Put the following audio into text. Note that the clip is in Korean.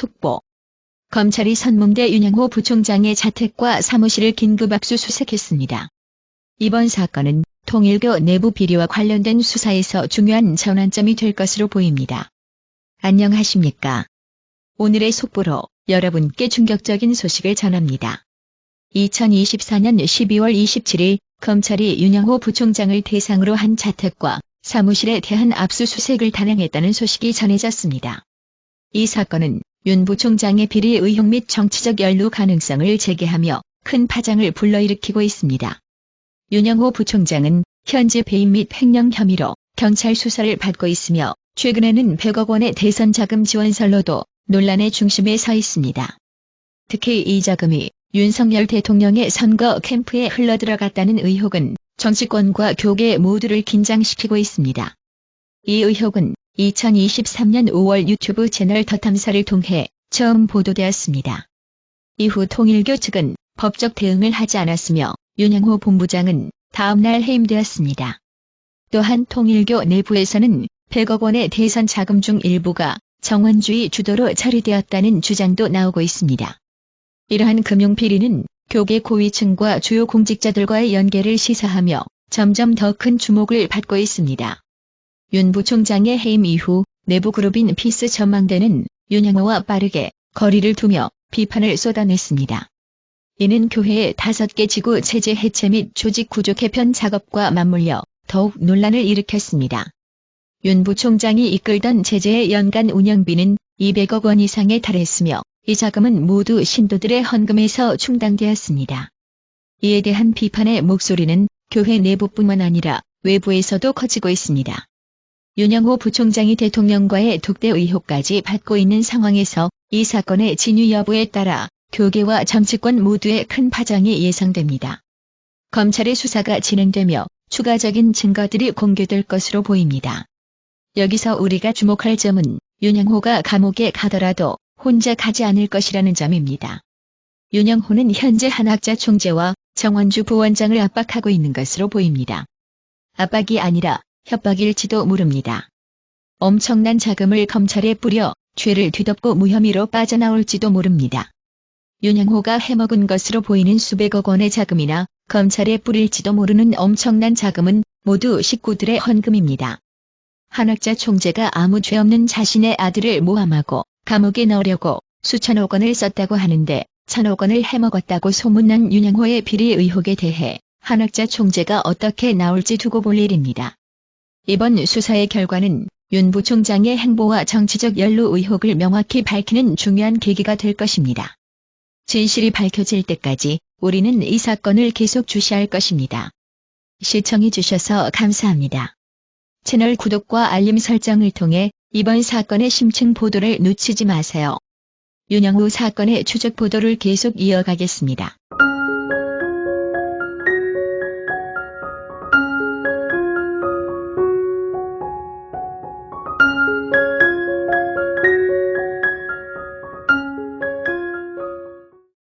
속보. 검찰이 선문대 윤영호 부총장의 자택과 사무실을 긴급 압수수색했습니다. 이번 사건은 통일교 내부 비리와 관련된 수사에서 중요한 전환점이 될 것으로 보입니다. 안녕하십니까. 오늘의 속보로 여러분께 충격적인 소식을 전합니다. 2024년 12월 27일 검찰이 윤영호 부총장을 대상으로 한 자택과 사무실에 대한 압수수색을 단행했다는 소식이 전해졌습니다. 이 사건은 윤 부총장의 비리 의혹 및 정치적 연루 가능성을 제기하며 큰 파장을 불러일으키고 있습니다. 윤영호 부총장은 현재 배임 및 횡령 혐의로 경찰 수사를 받고 있으며 최근에는 100억 원의 대선 자금 지원설로도 논란의 중심에 서 있습니다. 특히 이 자금이 윤석열 대통령의 선거 캠프에 흘러들어갔다는 의혹은 정치권과 교계 모두를 긴장시키고 있습니다. 이 의혹은 2023년 5월 유튜브 채널 더 탐사를 통해 처음 보도되었습니다. 이후 통일교 측은 법적 대응을 하지 않았으며 윤영호 본부장은 다음날 해임되었습니다. 또한 통일교 내부에서는 100억 원의 대선 자금 중 일부가 정원주의 주도로 처리되었다는 주장도 나오고 있습니다. 이러한 금융 비리는 교계 고위층과 주요 공직자들과의 연계를 시사하며 점점 더 큰 주목을 받고 있습니다. 윤 부총장의 해임 이후 내부 그룹인 피스 전망대는 윤영호와 빠르게 거리를 두며 비판을 쏟아냈습니다. 이는 교회의 다섯 개 지구 체제 해체 및 조직 구조 개편 작업과 맞물려 더욱 논란을 일으켰습니다. 윤 부총장이 이끌던 제재의 연간 운영비는 200억 원 이상에 달했으며 이 자금은 모두 신도들의 헌금에서 충당되었습니다. 이에 대한 비판의 목소리는 교회 내부뿐만 아니라 외부에서도 커지고 있습니다. 윤영호 부총장이 대통령과의 독대 의혹까지 받고 있는 상황에서 이 사건의 진위 여부에 따라 교계와 정치권 모두의 큰 파장이 예상됩니다. 검찰의 수사가 진행되며 추가적인 증거들이 공개될 것으로 보입니다. 여기서 우리가 주목할 점은 윤영호가 감옥에 가더라도 혼자 가지 않을 것이라는 점입니다. 윤영호는 현재 한학자 총재와 정원주 부원장을 압박하고 있는 것으로 보입니다. 압박이 아니라 협박일지도 모릅니다. 엄청난 자금을 검찰에 뿌려 죄를 뒤덮고 무혐의로 빠져나올지도 모릅니다. 윤영호가 해먹은 것으로 보이는 수백억 원의 자금이나 검찰에 뿌릴지도 모르는 엄청난 자금은 모두 식구들의 헌금입니다. 한학자 총재가 아무 죄 없는 자신의 아들을 모함하고 감옥에 넣으려고 수천억 원을 썼다고 하는데 천억 원을 해먹었다고 소문난 윤영호의 비리 의혹에 대해 한학자 총재가 어떻게 나올지 두고 볼 일입니다. 이번 수사의 결과는 윤 부총장의 행보와 정치적 연루 의혹을 명확히 밝히는 중요한 계기가 될 것입니다. 진실이 밝혀질 때까지 우리는 이 사건을 계속 주시할 것입니다. 시청해 주셔서 감사합니다. 채널 구독과 알림 설정을 통해 이번 사건의 심층 보도를 놓치지 마세요. 윤영우 사건의 추적 보도를 계속 이어가겠습니다.